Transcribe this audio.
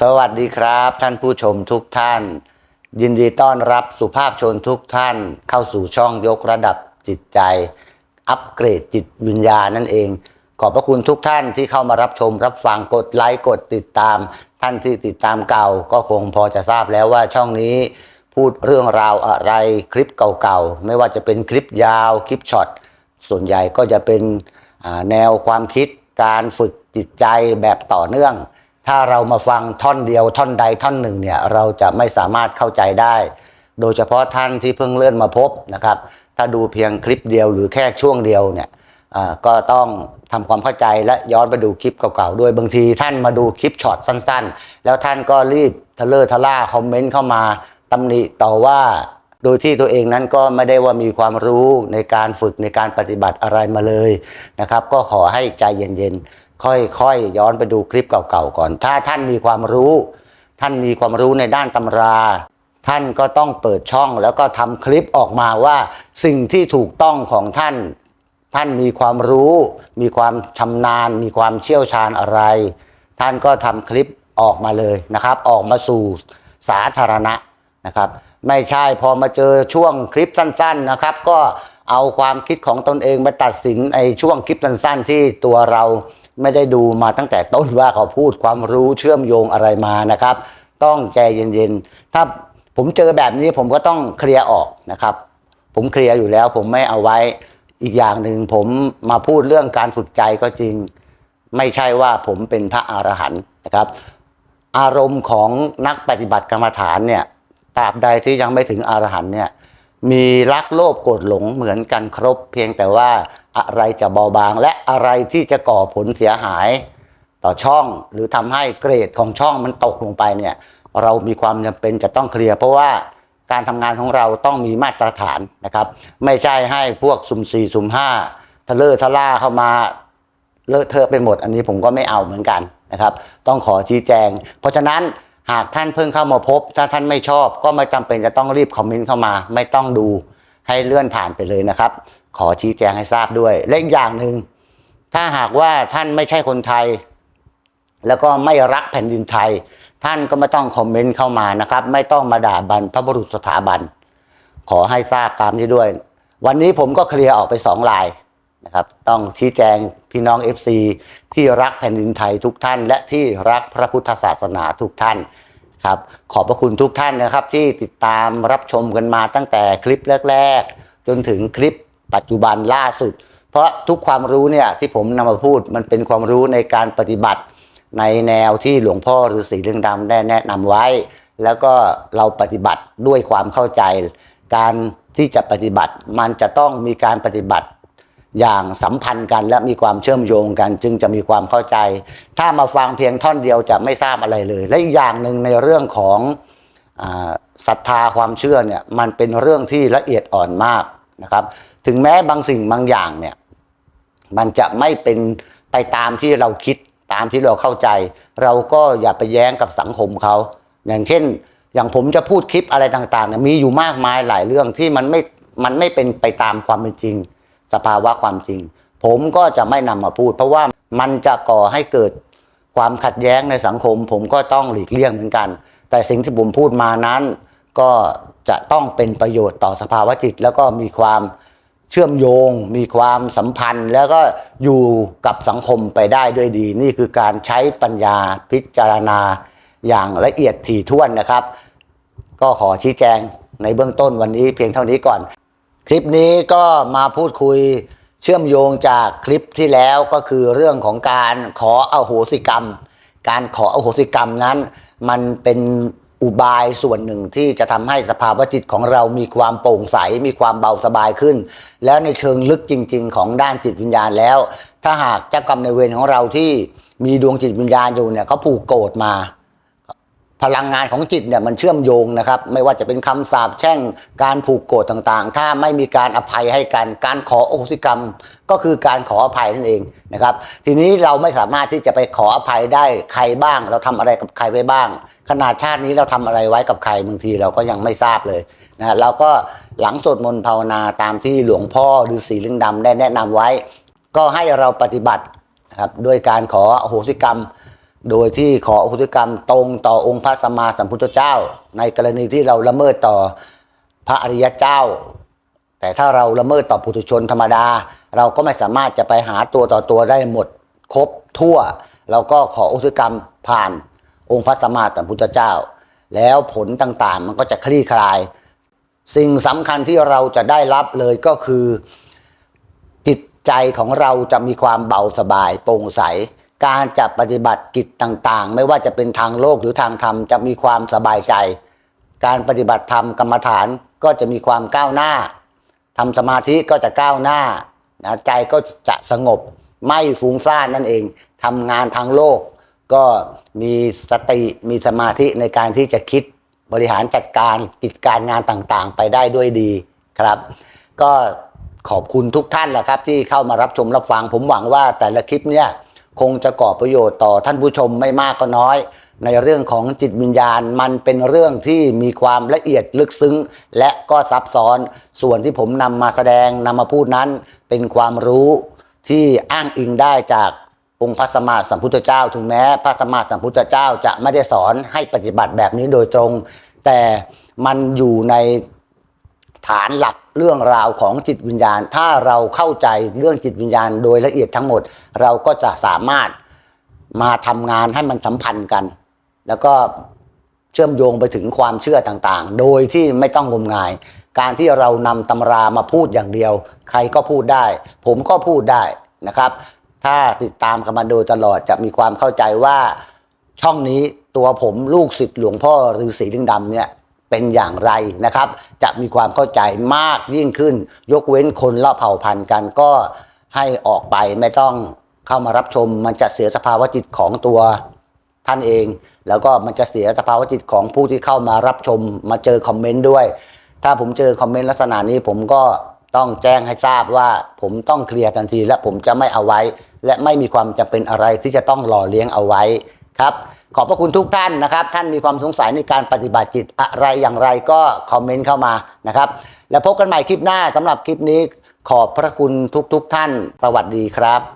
สวัสดีครับ ท่านผู้ชมทุกท่าน ยินดีต้อนรับสุภาพชนทุกท่าน เข้าสู่ช่องยกระดับจิตใจ อัปเกรดจิตวิญญาณนั่นเอง ขอบพระคุณทุกท่านที่เข้ามารับชม รับฟังกดไลค์กดติดตาม ท่านที่ติดตามเก่า ก็คงพอจะทราบแล้วว่าช่องนี้ พูดเรื่องราวอะไรคลิปเก่าๆไม่ว่าจะเป็นคลิปยาวคลิปช็อตส่วนใหญ่ก็จะเป็นแนวความคิดการฝึกจิตใจแบบต่อเนื่อง ถ้าเรามาฟังท่อนเดียวท่อนใดท่อนหนึ่งเนี่ยเราจะไม่สามารถเข้าใจได้ โดยเฉพาะท่านที่เพิ่งเลื่อนมาพบนะครับ ถ้าดูเพียงคลิปเดียวหรือแค่ช่วงเดียวเนี่ยก็ต้องทำความเข้าใจและย้อนไปดูคลิปเก่าๆด้วยบางทีท่านมาดูคลิปช็อตสั้นๆ แล้วท่านก็รีบทะเลอร์ทะล่าคอมเมนต์เข้ามาตำหนิต่อว่า โดยที่ตัวเองนั้นก็ไม่ได้ว่ามีความรู้ในการฝึกในการปฏิบัติอะไรมาเลยนะครับ ก็ขอให้ใจเย็นๆ ค่อยๆย้อนไปดูคลิปเก่าๆก่อน ถ้าท่านมีความรู้ ท่านมีความรู้ในด้านตำรา ท่านก็ต้องเปิดช่องแล้วก็ทำคลิปออกมาว่าสิ่งที่ถูกต้องของท่าน ท่านมีความรู้ มีความชำนาญ มีความเชี่ยวชาญอะไร ท่านก็ทำคลิปออกมาเลยนะครับ ออกมาสู่สาธารณะนะครับ ไม่ใช่พอมาเจอช่วงคลิปสั้น ๆนะครับ ก็เอาความคิดของตนเองมาตัดสินไอ้ช่วงคลิปสั้น ๆ ที่ตัวเรา ไม่ได้ดูมาตั้งแต่ต้นว่าเขาพูดความรู้เชื่อมโยงอะไรมานะครับ ต้องใจเย็นๆ ถ้าผมเจอแบบนี้ผมก็ต้องเคลียร์ออกนะครับ ผมเคลียร์อยู่แล้วผมไม่เอาไว้อีกอย่างหนึ่งผมมาพูดเรื่องการฝึกใจก็จริง ไม่ใช่ว่าผมเป็นพระอรหันต์นะครับ อารมณ์ของนักปฏิบัติกรรมฐานเนี่ยตราบใดที่ยังไม่ถึงอรหันต์เนี่ย มีรักโลภโกรธหลงเหมือนกันครบ เพียงแต่ว่าอะไรจะเบาบาง และอะไรที่จะก่อผลเสียหาย ต่อช่อง หรือทำให้เกรดของช่องมันตกลงไปเนี่ยเรามีความจำเป็นจะต้องเคลียร์เพราะว่าการทำงานของเราต้องมีมาตรฐานนะครับ ไม่ใช่ให้พวกสุ่มสี่สุ่มห้าทะเลอร์ทะล่าเข้ามาเลอะเทอะไปหมด อันนี้ผมก็ไม่เอาเหมือนกันนะครับ ต้องขอชี้แจง เพราะฉะนั้น หากท่านเพิ่งเข้ามาพบ ถ้าท่านไม่ชอบก็ไม่จำเป็นจะต้องรีบคอมเมนต์เข้ามา ไม่ต้องดูให้เลื่อนผ่านไปเลยนะครับ ขอชี้แจงให้ทราบด้วย และอีกอย่างหนึ่งถ้าหากว่าท่านไม่ใช่คนไทย แล้วก็ไม่รักแผ่นดินไทย ท่านก็ไม่ต้องคอมเมนต์เข้ามานะครับ ไม่ต้องมาด่าบรรพบุรุษสถาบัน ขอให้ทราบตามนี้ด้วย วันนี้ผมก็เคลียร์ออกไปสองลาย นะครับต้องชี้แจงพี่น้อง FC ที่รักแผ่นดินไทยทุกท่าน และที่รักพระพุทธศาสนาทุกท่านครับขอบพระคุณทุกท่านนะครับที่ติดตามรับชมกันมาตั้งแต่คลิปแรก ๆ จนถึงคลิปปัจจุบันล่าสุด เพราะทุกความรู้เนี่ยที่ผมนำมาพูดมันเป็นความรู้ในการปฏิบัติในแนวที่หลวงพ่อฤาษีเรืองดำได้แนะนำไว้ แล้วก็เราปฏิบัติด้วยความเข้าใจ การที่จะปฏิบัติมันจะต้องมีการปฏิบัติ อย่างสัมพันธ์กันและมีความเชื่อมโยงกัน จึงจะมีความเข้าใจ ถ้ามาฟังเพียงท่อนเดียวจะไม่ทราบอะไรเลย และอีกอย่างหนึ่งในเรื่องของศรัทธาความเชื่อเนี่ยมันเป็นเรื่องที่ละเอียดอ่อนมากนะครับ ถึงแม้บางสิ่งบางอย่างเนี่ยมันจะไม่เป็นไปตามที่เราคิดตามที่เราเข้าใจ เราก็อย่าไปแย้งกับสังคมเขาอย่างเช่น อย่างผมจะพูดคลิปอะไรต่างๆเนี่ยมีอยู่มากมายหลายเรื่องที่มันไม่มันไม่เป็นไปตามความเป็นจริง สภาวะความจริง ผมก็จะไม่นำมาพูด เพราะว่ามันจะก่อให้เกิดความขัดแย้งในสังคม ผมก็ต้องหลีกเลี่ยงเหมือนกัน แต่สิ่งที่ผมพูดมานั้น ก็จะต้องเป็นประโยชน์ต่อสภาวะจิต แล้วก็มีความเชื่อมโยง มีความสัมพันธ์ แล้วก็อยู่กับสังคมไปได้ด้วยดี นี่คือการใช้ปัญญาพิจารณาอย่างละเอียดถี่ถ้วนนะครับ ก็ขอชี้แจงในเบื้องต้นวันนี้เพียงเท่านี้ก่อน คลิปนี้ก็มาพูดคุยเชื่อมโยงจากคลิปที่แล้วก็คือเรื่องของการขออโหสิกรรม การขออโหสิกรรมนั้น มันเป็นอุบายส่วนหนึ่งที่จะทำให้สภาวะจิตของเรามีความโปร่งใส มีความเบาสบายขึ้น แล้วในเชิงลึกจริง ๆ ของด้านจิตวิญญาณแล้ว ถ้าหากเจ้ากรรมในเวรของเราที่มีดวงจิตวิญญาณอยู่เนี่ยเขาผูกโกรธมา พลังงานของจิตเนี่ยมันเชื่อมโยงนะครับ ไม่ว่าจะเป็นคำสาปแช่งการผูกโกรธต่างๆ ถ้าไม่มีการอภัยให้กันการขอโอหสิกรรม ก็คือการขออภัยนั่นเองนะครับ ทีนี้เราไม่สามารถที่จะไปขออภัยได้ใครบ้าง เราทำอะไรกับใครไปบ้าง ขนาดชาตินี้เราทำอะไรไว้กับใครบางทีเราก็ยังไม่ทราบเลยนะเราก็หลังสวดมนต์ภาวนาตามที่หลวงพ่อฤาษีลิงดำได้แนะนำไว้ ก็ให้เราปฏิบัตินะครับด้วยการขอโอโหสิกรรม โดยที่ขออโหสิกรรมตรงต่อองค์พระสัมมาสัมพุทธเจ้า ในกรณีที่เราละเมิดต่อพระอริยเจ้า แต่ถ้าเราละเมิดต่อปุถุชนธรรมดา เราก็ไม่สามารถจะไปหาตัวต่อตัวได้หมดครบทั่ว เราก็ขออโหสิกรรมผ่านองค์พระสัมมาสัมพุทธเจ้า แล้วผลต่างๆ มันก็จะคลี่คลาย สิ่งสำคัญที่เราจะได้รับเลยก็คือ จิตใจของเราจะมีความเบาสบายโปร่งใส การจะปฏิบัติกิจต่างๆ ไม่ว่าจะเป็นทางโลกหรือทางธรรมจะมีความสบายใจ การปฏิบัติธรรมกรรมฐานก็จะมีความก้าวหน้าทำสมาธิก็จะก้าวหน้านะใจก็จะสงบไม่ฟุ้งซ่านนั่นเองทำงานทางโลก ก็มีสติมีสมาธิในการที่จะคิดบริหารจัดการกิจการงานต่างๆ ไปได้ด้วยดีครับ ก็ขอบคุณทุกท่านแหละครับที่เข้ามารับชมรับฟังผมหวังว่าแต่ละคลิปเนี่ย คงจะก่อประโยชน์ต่อท่านผู้ชมไม่มากก็น้อย ในเรื่องของจิตวิญญาณมันเป็นเรื่องที่มีความละเอียดลึกซึ้ง และก็ซับซ้อน ส่วนที่ผมนำมาแสดงนำมาพูดนั้น เป็นความรู้ที่อ้างอิงได้จากองค์พระสัมมาสัมพุทธเจ้า ถึงแม้พระสัมมาสัมพุทธเจ้าจะไม่ได้สอนให้ปฏิบัติแบบนี้โดยตรง แต่มันอยู่ในฐานหลัก เรื่องราวของจิตวิญญาณ ถ้าเราเข้าใจเรื่องจิตวิญญาณโดยละเอียดทั้งหมด เราก็จะสามารถมาทำงานให้มันสัมพันธ์กัน แล้วก็เชื่อมโยงไปถึงความเชื่อต่างๆ โดยที่ไม่ต้องงมงาย การที่เรานำตำรามาพูดอย่างเดียว ใครก็พูดได้ ผมก็พูดได้นะครับ ถ้าติดตามกันมาโดยตลอดจะมีความเข้าใจว่าช่องนี้ตัวผมลูกศิษย์หลวงพ่อฤาษีลิงดำเนี่ย เป็นอย่างไรนะครับ จะมีความเข้าใจมากยิ่งขึ้น ยกเว้นคนละเผ่าพันธุ์กันก็ให้ออกไปไม่ต้องเข้ามารับชม มันจะเสียสภาวะจิตของตัวท่านเอง แล้วก็มันจะเสียสภาวะจิตของผู้ที่เข้ามารับชม มาเจอคอมเมนต์ด้วย ถ้าผมเจอคอมเมนต์ลักษณะนี้ผมก็ต้องแจ้งให้ทราบว่าผมต้องเคลียร์ทันทีและผมจะไม่เอาไว้ และไม่มีความจำเป็นอะไรที่จะต้องหล่อเลี้ยงเอาไว้ครับ ขอบพระคุณทุกท่านนะครับ ท่านมีความสงสัยในการปฏิบัติจิตอะไรอย่างไรก็คอมเมนต์เข้ามานะครับ แล้วพบกันใหม่คลิปหน้าสำหรับคลิปนี้ขอบพระคุณทุกๆทท่าน สวัสดีครับ